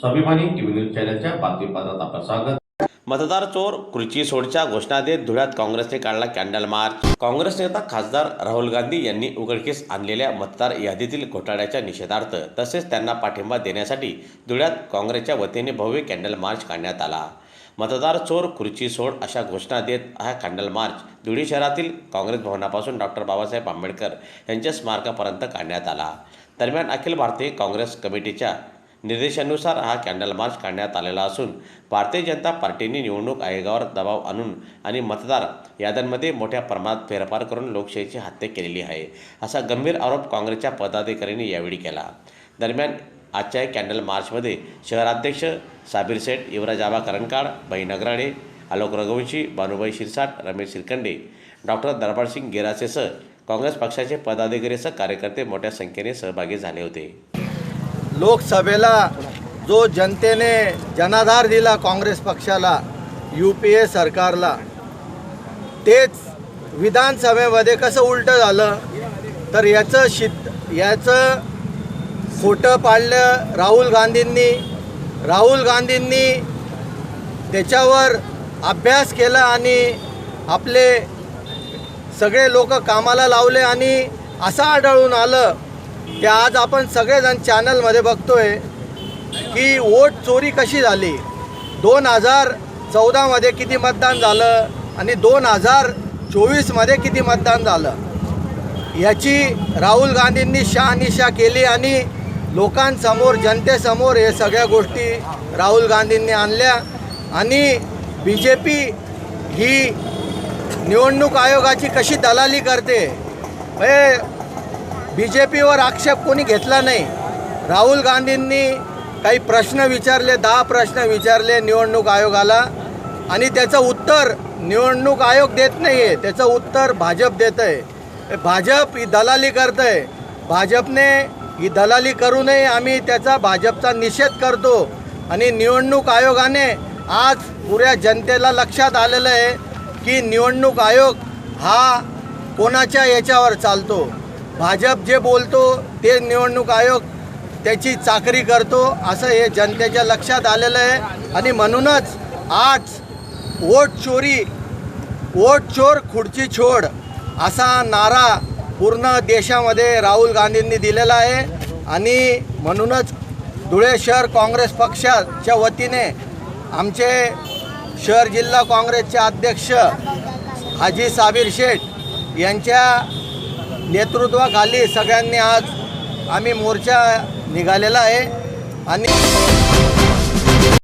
स्वाभिमानी TV news चॅनलच्या बातमीपत्रात आपलं स्वागत. मतदार चोर खुर्ची सोडच्या घोषणा देत धुळ्यात काँग्रेसने काढला कॅन्डल मार्च. काँग्रेस नेता खासदार राहुल गांधी यांनी उघडकीस आणलेल्या मतदार यादीतील घोटाळ्याच्या निषेधार्थ तसेच त्यांना पाठिंबा देण्यासाठी धुळ्यात काँग्रेसच्या वतीने भव्य कॅन्डल मार्च काढण्यात आला. मतदार चोर खुर्ची सोड अशा घोषणा देत हा कॅन्डल मार्च धुळे शहरातील काँग्रेस भवनापासून डॉक्टर बाबासाहेब आंबेडकर यांच्या स्मारकापर्यंत काढण्यात आला. दरम्यान अखिल भारतीय काँग्रेस कमिटीच्या निर्देशानुसार हा कॅन्डल मार्च काढण्यात आलेला असून भारतीय जनता पार्टीने निवडणूक आयोगावर दबाव आणून आणि मतदार याद्यांमध्ये मोठ्या प्रमाणात फेरफार करून लोकशाहीची हत्या केलेली आहे असा गंभीर आरोप काँग्रेसच्या पदाधिकाऱ्यांनी यावेळी केला. दरम्यान आजच्या कॅन्डल मार्चमध्ये शहराध्यक्ष साबीर सेठ युवराज आबा करणकाळ बाई नगराणे आलोक रघुवंशी बानुबाई शिरसाट रमेश शिरकंडे डॉक्टर दरबारसिंग गिरासेसह काँग्रेस पक्षाचे पदाधिकारीसह कार्यकर्ते मोठ्या संख्येने सहभागी झाले होते. लोकसभेला जो जनतेने जनाधार दिला काँग्रेस पक्षाला यू पी ए सरकारला तेच विधानसभेमध्ये कसं उलटं झालं? तर याचं शित याचं खोटं पाडलं राहुल गांधींनी. राहुल गांधींनी त्याच्यावर अभ्यास केला आणि आपले सगळे लोक कामाला लावले आणि असं आढळून आलं की आज आपण सगळेजण चॅनलमध्ये बघतोय की वोट चोरी कशी झाली? दोन हजार चौदामध्ये किती मतदान झालं आणि दोन हजार चोवीसमध्ये किती मतदान झालं? याची राहुल गांधींनी शहानिशा केली आणि लोकांसमोर जनतेसमोर हे सगळ्या गोष्टी राहुल गांधींनी आणल्या आणि बी जे पी ही निवडणूक आयोगाची कशी दलाली करते? हे बी जे पीवर आक्षेप कोणी घेतला नाही. राहुल गांधींनी काही प्रश्न विचारले दहा प्रश्न विचारले निवडणूक आयोगाला आणि त्याचं उत्तर निवडणूक आयोग देत नाही आहे त्याचं उत्तर भाजप देतं आहे भाजप ही दलाली करतं आहे भाजपने ही दलाली करू नये आम्ही त्याचा भाजपचा निषेध करतो. आणि निवडणूक आयोगाने आज पुऱ्या जनतेला लक्षात आलेलं आहे की निवडणूक आयोग हा कोणाच्या याच्यावर चालतो? भाजप जे बोलतो ते निवडणूक आयोग त्याची चाकरी करतो असं हे जनतेच्या लक्षात आलेलं आहे. आणि म्हणूनच आज वोट चोरी वोट चोर खुर्ची छोड असा नारा पूर्ण देशामध्ये राहुल गांधींनी दिलेला आहे. आणि म्हणूनच धुळे शहर काँग्रेस पक्षाच्या वतीने आमचे शहर जिल्हा काँग्रेसचे अध्यक्ष हाजी साबीर शेठ यांच्या नेतृत्वाखाली सगळ्यांनी आज आम्ही मोर्चा निघालेला आहे. आणि